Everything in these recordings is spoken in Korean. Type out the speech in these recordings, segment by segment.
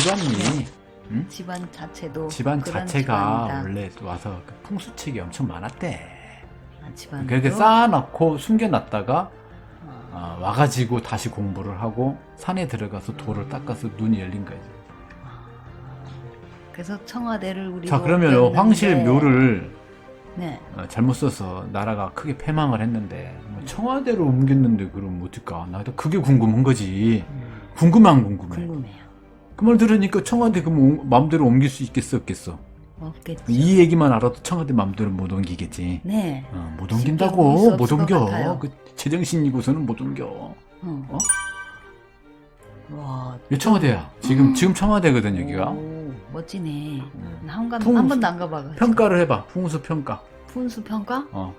집안이 응? 집안 자체도 집안 그런 자체가 집안이다. 원래 와서 그 풍수책이 엄청 많았대. 아, 집안도 그렇게 쌓아놓고 숨겨놨다가 어. 아, 와가지고 다시 공부를 하고 산에 들어가서 돌을 닦아서 눈이 열린 거지. 그래서 청와대를 우리 자 그러면 황실 묘를 네. 어, 잘못 써서 나라가 크게 패망을 했는데 뭐 청와대로 옮겼는데 그럼 어떨까? 나도 그게 궁금한 거지. 음, 궁금해 안 궁금해? 궁금해요. 그 말 들으니까 청와대 그럼 옹- 마음대로 옮길 수 있겠어 없겠어? 없겠죠. 이 얘기만 알아도 청와대 마음대로 못 옮기겠지. 네. 어, 못 옮긴다고 못 옮겨. 그 제정신이고서는 못 옮겨. 어. 어? 와. 이 청와대야. 지금 음. 지금 청와대거든 여기가. 오, 멋지네. 음. 한간 풍수- 한 번도 안 가봐가지고. 평가를 해봐. 풍수 평가. 분수 평가? 어.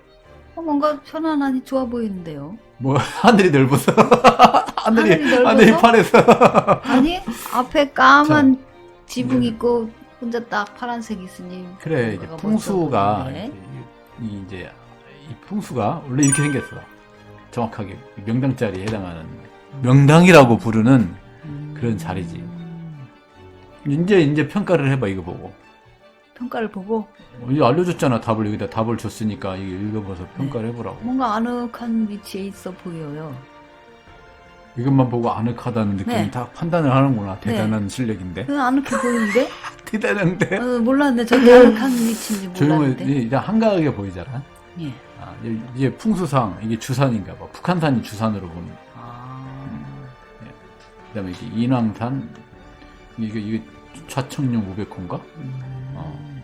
어, 뭔가 편안하니 좋아 보이는데요. 뭐 하늘이 넓어서 하늘이 하늘이 넓어서? 하늘이 파래서 아니 앞에 까만 지붕 네. 있고 혼자 딱 파란색 있으니 그래 이제 풍수가 멋져. 이제 이, 이제 이 풍수가 원래 이렇게 생겼어. 정확하게 명당 자리에 해당하는 명당이라고 부르는 음. 그런 자리지. 이제 이제 평가를 해봐 이거 보고. 평가를 보고 어, 이제 알려줬잖아 답을 여기다 답을 줬으니까 이거 읽어봐서 평가를 해보라고. 뭔가 아늑한 위치에 있어 보여요. 이것만 보고 아늑하다는 느낌 네. 다 판단을 하는구나. 대단한 실력인데. 그냥 아늑해 보이는데? 대단한데. 어, 몰랐네. 저기 아늑한 위치인지 조용히 몰랐는데. 일단 한가하게 보이잖아. 예. 아, 이- 이게 풍수상 이게 주산인가 봐. 북한산이 주산으로 보면. 아. 그다음에 이게 인왕산 이게 이게 좌청룡 500호인가? 음. 어.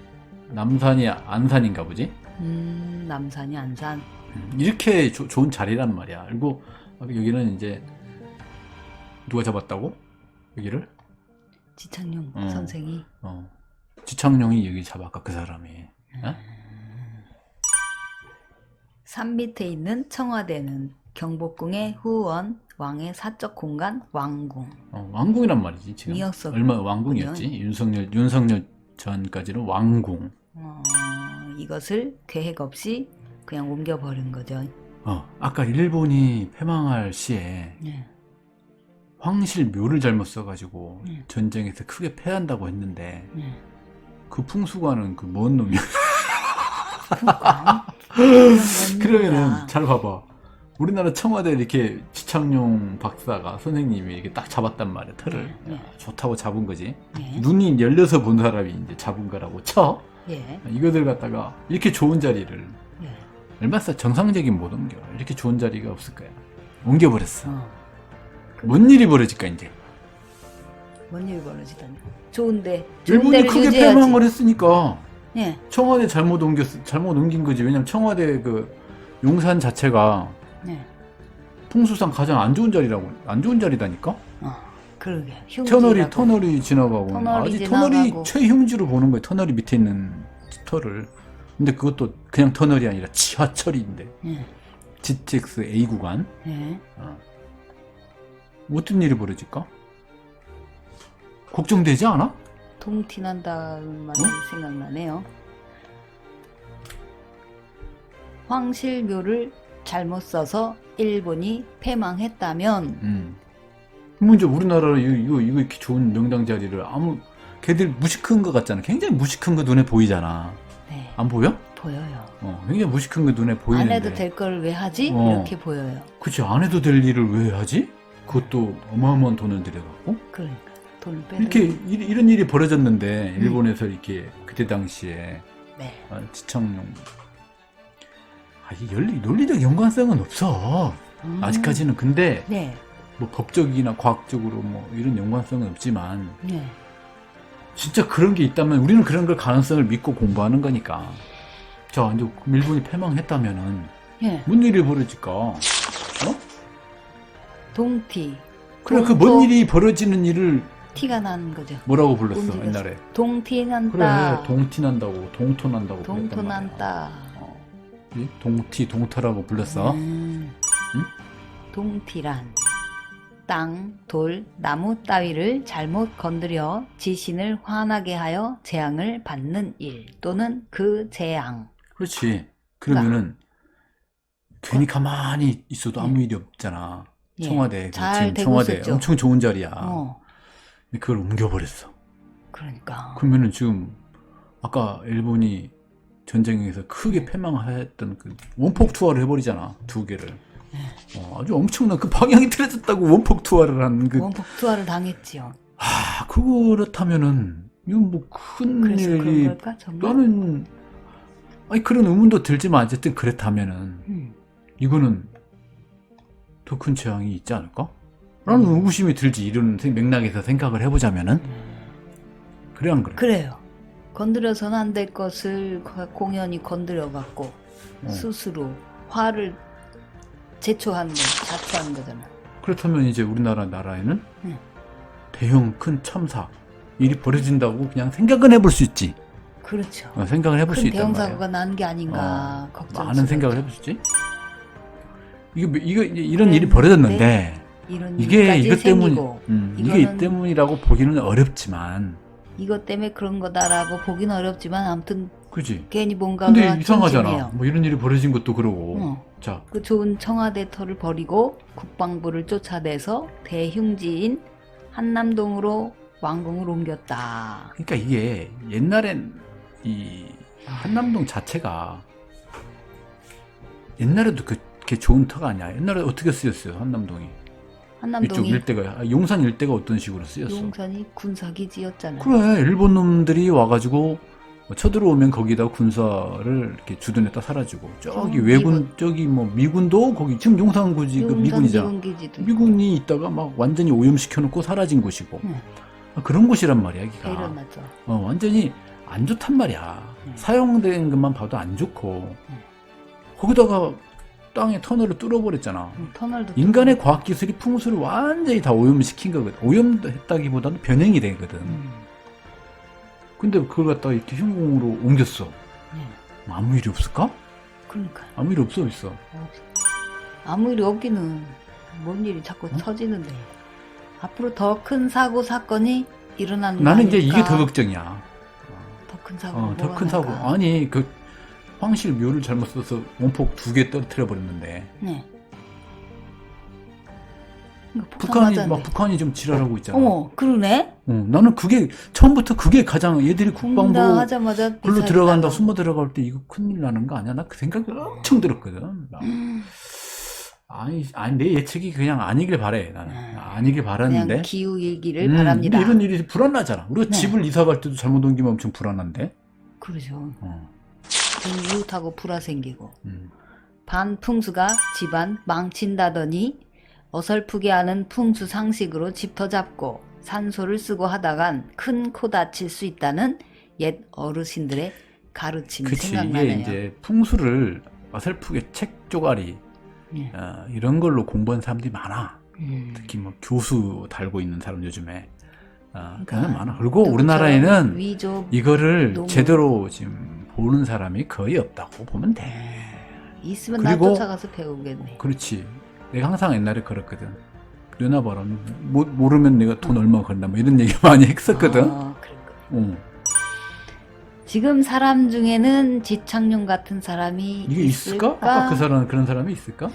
남산이 안산인가 보지? 음, 남산이 안산. 음, 이렇게 조- 좋은 자리란 말이야. 그리고 여기는 이제 누가 잡았다고? 여기를? 지창용 음. 선생이. 어. 지창룡이 여기 잡았까 그 사람이. 어? 산 밑에 있는 청와대는 경복궁의 후원, 왕의 사적 공간, 왕궁. 어, 왕궁이란 말이지 지금. 미역석 얼마 왕궁이었지? 윤석열 윤석열 전까지는 왕궁. 어, 이것을 계획 없이 그냥 옮겨버린 거죠. 어, 아까 일본이 패망할 시에 네. 황실 묘를 잘못 써가지고 음. 전쟁에서 크게 패한다고 했는데 네. 그 풍수관은 그 뭔 놈이야? 그러면은 잘 봐봐. 우리나라 청와대 이렇게 지창용 박사가 선생님이 이렇게 딱 잡았단 말이야 틀을 네, 네. 야, 좋다고 잡은 거지. 예. 눈이 열려서 본 사람이 이제 잡은 거라고 쳐. 예. 이거들 갖다가 이렇게 좋은 자리를 예. 얼마나 정상적인 못 옮겨. 이렇게 좋은 자리가 없을 거야. 옮겨버렸어. 어. 뭔 일이 벌어질까 이제. 뭔 일이 벌어지다니. 좋은데. 좋은 일본이 데를 크게 유지해야지. 패망을 했으니까 예. 청와대 잘못 옮겼 잘못 옮긴 거지. 왜냐면 청와대 그 용산 자체가 네. 풍수상 가장 안 좋은 자리라고 안 좋은 자리다니까. 어. 그러게. 흉지라고. 터널이 터널이 지나가고 터널이 아직 지나가고. 터널이 최흉지로 보는 거예요. 터널이 밑에 있는 터를. 근데 그것도 그냥 터널이 아니라 지하철인데 예. GTX A 구간. 예. 어. 어떤 일이 벌어질까? 걱정되지 않아? 동티 난다는 말이 어? 생각나네요. 황실묘를 잘못 써서 일본이 패망했다면 음. 그럼 이제 우리나라 이거, 이거 이거 이렇게 좋은 명당 자리를 아무 걔들 무식한 거 같잖아. 굉장히 무식한 거 눈에 보이잖아. 네, 안 보여? 보여요. 어, 굉장히 무식한 거 눈에 안 보이는데. 해도 될 걸 왜 하지? 어. 이렇게 보여요. 그치 안 해도 될 일을 왜 하지? 그것도 어마어마한 돈을 들여갖고? 그러니까. 돈을 빼는 이렇게 이, 이런 일이 벌어졌는데 일본에서 이렇게 그때 당시에. 네. 아, 지창용. 아, 이 연리, 논리적 연관성은 없어. 음. 아직까지는. 근데 네. 뭐 법적이나 과학적으로 뭐 이런 연관성은 없지만 네. 진짜 그런 게 있다면 우리는 그런 걸 가능성을 믿고 공부하는 거니까. 자 이제 일본이 패망했다면은 예. 뭔 일이 벌어질까 동티. 그래 그 뭔 일이 벌어지는 일을 티가 나는 거죠. 뭐라고 불렀어 움직였어. 옛날에 동티 그래 난다. 동티 난다고 동토 난다고 동토 그랬단 말이야. 난다. 어. 이 동티 동토라고 불렀어 음. 응? 동티란 땅, 돌, 나무 따위를 잘못 건드려 지신을 화나게 하여 재앙을 받는 일 또는 그 재앙. 그렇지 그러면은 괜히 가만히 있어도 아무 일이 없잖아 예, 청와대 그잘 지금 되고 청와대 있었죠. 엄청 좋은 자리야 어, 근데 그걸 옮겨버렸어. 그러니까. 그러면은 지금 아까 일본이 전쟁에서 크게 패망했던 그 원폭 투하를 해버리잖아 두 개를. 어, 아주 엄청난 그 방향이 틀어졌다고 원폭 투하를 한 그. 원폭 투하를 당했지요. 아 그렇다면은 이건 뭐큰 그래서 그런 일이 걸까 정말? 나는 아니 그런 의문도 들지만 어쨌든 그랬다면은 음. 이거는 더 큰 재앙이 있지 않을까? 라는 음. 의구심이 들지 이런 생- 맥락에서 생각을 해보자면은 그래 안 그래? 그래요. 건드려서는 안 될 것을 거- 공연히 건드려 갖고 어. 스스로 화를 제초하는 거, 자초하는 거잖아. 그렇다면 이제 우리나라 나라에는 응. 대형 큰 참사 일이 벌어진다고 그냥 생각은 해볼 수 있지. 그렇죠. 어, 생각을 해볼 수큰 있단 대형 말이야. 사고가 나는 게 아닌가 어, 걱정. 많은 생각을 해볼 수 있지. 이거 뭐- 이거 이제 이런 일이 벌어졌는데 이런 이게 이것 때문 음, 이게 이 때문이라고 보기는 어렵지만, 이것 때문에 그런 거다라고 보기는 어렵지만 아무튼 그지? 괜히 뭔가가 근데 이상하잖아. 찜찜해요. 뭐 이런 일이 벌어진 것도 그러고. 어. 자, 그 좋은 청와대 터를 버리고 국방부를 쫓아내서 대흉지인 한남동으로 왕궁을 옮겼다. 그러니까 이게 옛날엔 이 한남동 자체가 옛날에도 그 렇게 좋은 터가 아니야. 옛날에 어떻게 쓰였어요 한남동이? 이쪽 한남동이 일대가 아, 용산 일대가 어떤 식으로 쓰였어? 용산이 군사기지였잖아요. 그래 일본 놈들이 와가지고 뭐 쳐들어오면 거기다 군사를 이렇게 주둔했다 사라지고 저기 어, 외군 미군. 저기 뭐 미군도 거기 지금 용산구지 그 용산 미군이잖아. 미군기지도 있고. 미군이 있다가 막 완전히 오염시켜놓고 사라진 곳이고 응. 아, 그런 곳이란 말이야 다 여기가. 일어났죠. 어, 완전히 안 좋단 말이야. 음. 사용된 것만 봐도 안 좋고 음. 거기다가 땅에 터널을 뚫어버렸잖아. 응, 터널도 인간의 뚫고. 과학 기술이 풍수를 완전히 다 오염시킨 거거든. 오염했다기보다는 변형이 되거든. 음. 근데 그걸 갖다가 이렇게 흉공으로 옮겼어. 네. 아무 일이 없을까? 그러니까 아무 일이 없어 있어. 아무 일이 없기는 뭔 일이 자꾸 터지는데 앞으로 더 큰 사고 사건이 일어나는 거 나는 이제 이게? 더 걱정이야. 더 큰 사고 어, 더큰 사고. 아니 그 황실 묘를 잘못 써서 원폭 두 개 떨어뜨려 버렸는데 네. 북한이 맞았네. 막 북한이 좀 지랄하고 있잖아. 어머 그러네 어, 나는 그게 처음부터 그게 가장 얘들이 국방부 공당하자마자 글로 들어간다. 숨어 들어갈 때 이거 큰일 나는 거 아니야? 나 그 생각이 엄청 들었거든. 나. 음, 아니, 아니 내 예측이 그냥 아니길 바래. 나는 음. 아니길 바랐는데. 기후 일기를 음, 바랍니다. 이런 일이 불안하잖아. 우리가 네. 집을 이사 갈 때도 잘못 옮기면 엄청 불안한데. 그러죠. 어, 좀 이웃하고 불화 생기고 음. 반풍수가 집안 망친다더니 어설프게 하는 풍수 상식으로 집터 잡고 산소를 쓰고 하다간 큰 코 다칠 수 있다는 옛 어르신들의 가르침이 그치 생각나네요. 이게 이제 풍수를 어설프게 책 조가리 예. 어, 이런 걸로 공부한 사람들이 많아. 음. 특히 뭐 교수 달고 있는 사람 요즘에. 어, 그러니까 많아. 그리고 우리나라에는 위조 이거를 너무- 제대로 지금 보는 사람이 거의 없다고 보면 돼. 있으면 나 쫓아가서 배우겠네. 그렇지. 내가 항상 옛날에 그랬거든. 누나 봐라. 모, 모르면 내가 돈 얼마 건다. 뭐 이런 얘기 많이 했었거든. 아. 어. 지금 사람 중에는 지창룡 같은 사람이 이게 있을까? 아까 그 사람 그런 사람이 있을까?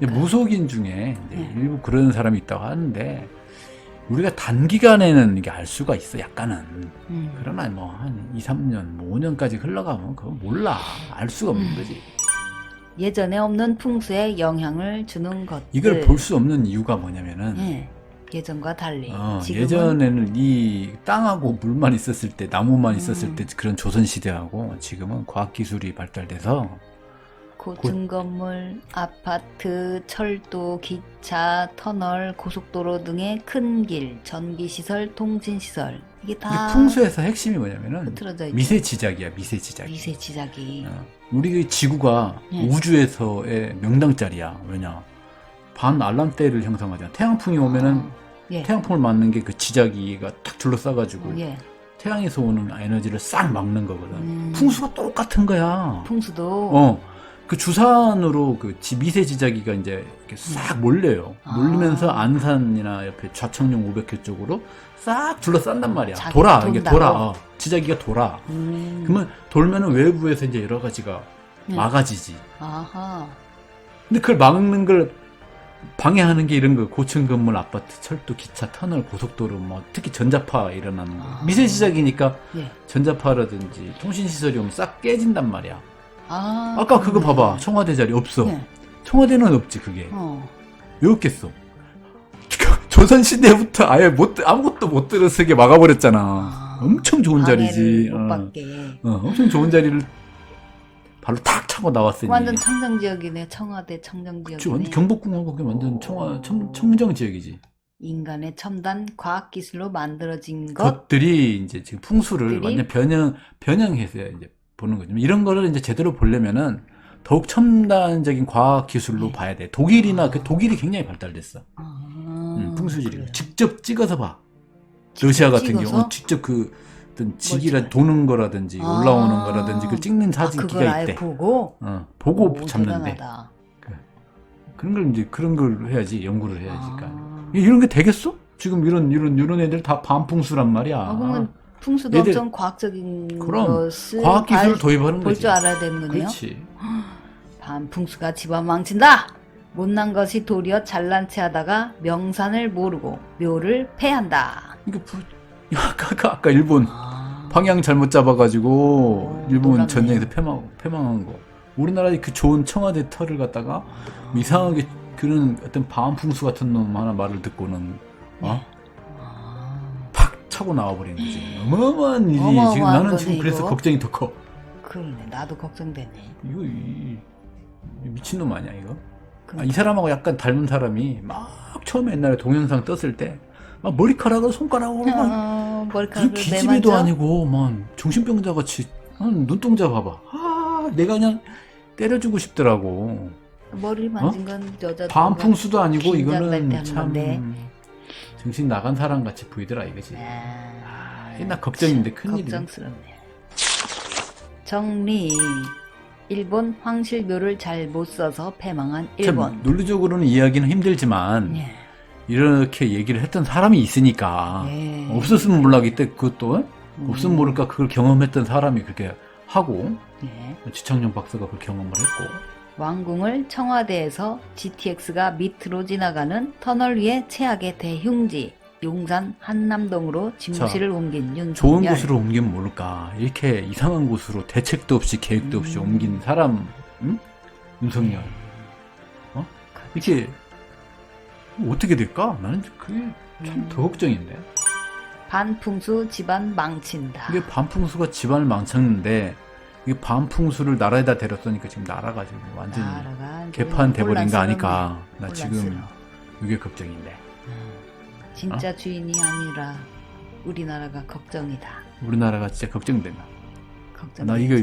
무속인 중에 네. 일부 그런 사람이 있다고 하는데 우리가 단기간에는 이게 알 수가 있어. 약간은. 음. 그러나 뭐 한 2, 3년, 뭐 5년까지 흘러가면 그거 몰라. 알 수가 없는 음. 거지. 예전에 없는 풍수에 영향을 주는 것들. 이걸 볼 수 없는 이유가 뭐냐면은 예. 예전과 달리. 어, 지금은 예전에는 이 땅하고 물만 있었을 때, 나무만 있었을 음. 때 그런 조선 시대하고 지금은 과학 기술이 발달돼서 고층 건물, 아파트, 철도, 기차, 터널, 고속도로 등의 큰 길, 전기시설, 통신시설 이게 근데 다 풍수에서 핵심이 뭐냐면은 흐트러져 있죠. 미세 지작이야, 미세 지작. 미세 지작이 어, 우리 지구가 예. 우주에서의 명당짜리야. 왜냐? 반 알람대를 형성하잖아. 태양풍이 오면은 아, 예. 태양풍을 맞는 게 그 지자기가 탁 둘러싸가지고 예. 태양에서 오는 에너지를 싹 막는 거거든. 음. 풍수가 똑같은 거야. 풍수도 어. 그 주산으로 그 지- 미세 지자기가 이제 이렇게 싹 몰려요. 아. 몰리면서 안산이나 옆에 좌청룡 500회 쪽으로 싹 둘러싼단 말이야. 돌아. 이게 돈다고? 돌아. 어. 지자기가 돌아. 음. 그러면 돌면은 외부에서 이제 여러 가지가 네. 막아지지. 아하. 근데 그걸 막는 걸 방해하는 게 이런 거 고층 건물, 아파트, 철도, 기차, 터널, 고속도로, 뭐 특히 전자파 일어나는 거. 아. 미세 시작이니까 예. 전자파라든지 통신 시설이 오면 싹 깨진단 말이야. 아. 아까 그거. 봐봐. 청와대 자리 없어. 예. 청와대는 없지 그게. 어. 왜 없겠어? 조선 시대부터 아예 못 아무것도 못 들어서게 막아버렸잖아. 아. 엄청 좋은 자리지. 못 어. 받게. 어, 엄청 좋은 자리를 발로 탁 차고 나왔으니. 완전 청정 지역이네. 청와대 청정 지역이네. 경복궁하고 완전 청와 청, 청정 지역이지. 인간의 첨단 과학 기술로 만들어진 것. 것들이 이제 지금 풍수를? 완전 변형 변형해서 이제 보는 거죠. 이런 거를 이제 제대로 보려면은 더욱 첨단적인 과학 기술로 네. 봐야 돼. 독일이나 그 독일이 굉장히 발달됐어. 아, 음, 풍수지리 그래요. 직접 찍어서 봐. 러시아 같은 찍어서? 경우 직접 그 어떤 지기라 찍어요? 도는 거라든지 아. 올라오는 거라든지 그 찍는 아, 사진기가 그걸 아예 있대. 보고. 어, 보고 오, 잡는데 대단하다. 그런 걸 이제 그런 걸 해야지 연구를 해야지. 그러니까. 아. 이런 게 되겠어? 지금 이런 이런 이런 애들 다 반풍수란 말이야. 아, 그러면 풍수도 얘들- 엄청 과학적인 그럼, 것을 과학 기술을 도입하는 볼 거지. 줄 알아야 되는 거네요. 그렇지. 반풍수가 집안 망친다. 못난 것이 도리어 잘난 체 하다가 명산을 모르고 묘를 패한다. 부... 아까 아까, 아까 일본 아, 방향 잘못 잡아가지고 오, 일본 놀랍네. 전쟁에서 패망 패망한 거. 우리나라의 그 좋은 청와대 털을 갖다가 이상하게 그런 어떤 반풍수 같은 놈 하나 말을 듣고는 어? 아, 팍 차고 나와버리는 거지. 어마어마한 일이 지금 어마어마한 나는 거네, 지금 그래서 이거. 걱정이 더 커. 그러네. 나도 걱정되네. 이거 이, 이 미친놈 아니야 이거? 아, 그러니까. 이 사람하고 약간 닮은 사람이 막 처음에 옛날에 동영상 떴을 때 막 머리카락을 손가락으로 막 어, 그 머리카락을 기집애도 내만져. 아니고 막 정신병자 같이 아, 눈동자 봐봐. 아 내가 그냥 때려주고 싶더라고. 머리 만진 건 여자. 반풍수도 아니고 긴장될 때 이거는 참 건데. 정신 나간 사람 같이 보이더라 이거지. 아, 아, 나 걱정인데 큰일이네. 걱정스럽네. 정리. 일본 황실묘를 잘 못 써서 패망한 일본. 참 논리적으로는 이해하기는 힘들지만 예. 이렇게 얘기를 했던 사람이 있으니까 예. 없었으면 몰라겠대 그것도 음. 없으면 모를까 그걸 경험했던 사람이 그렇게 하고 예. 지창용 박사가 그 경험을 했고 왕궁을 청와대에서 GTX가 밑으로 지나가는 터널 위에 최악의 대흉지 용산 한남동으로 집무실을 옮긴 윤석열. 좋은 곳으로 옮기면 모를까 이렇게 이상한 곳으로 대책도 없이 계획도 없이 음. 옮긴 사람 응? 윤석열 어? 이게 어떻게 될까? 나는 그게 참 음. 더 걱정인데 반풍수 집안 망친다. 이게 반풍수가 집안을 망쳤는데 이게 반풍수를 나라에다 데렸으니까 지금 나라가 지금 완전히 나라가 개판 돼버린 거. 아니까 나 지금 혼란스러워. 이게 걱정인데 음. 진짜 주인이 아니라 우리나라가 걱정이다. 우리나라가 진짜 걱정된다 걱정. 나 이거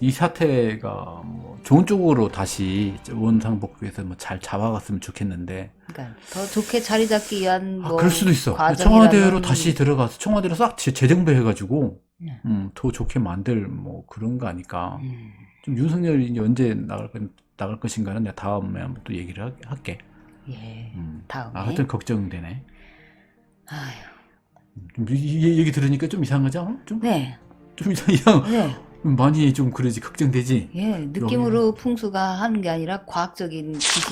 이 사태가 뭐 좋은 쪽으로 다시 원상복구해서 뭐 잘 잡아갔으면 좋겠는데 그러니까 더 좋게 자리 잡기 위한 아뭐 그럴 수도 있어 과정이라는- 청와대로 다시 들어가서 청와대로 싹 재- 재정비해가지고 네. 음, 더 좋게 만들 뭐 그런 거 아닐까 음. 좀 윤석열이 이제 언제 나갈, 건- 나갈 것인가는 내가 다음에 한번 또 얘기를 하- 할게 예. 음. 다음에. 아, 하여튼 걱정되네 아휴. 좀 이, 이 얘기 들으니까 좀 이상하지 않아? 좀, 네. 좀 이상, 이상 네. 많이 좀 그러지 걱정되지 예. 느낌으로 풍수가 하는 게 아니라 과학적인 지식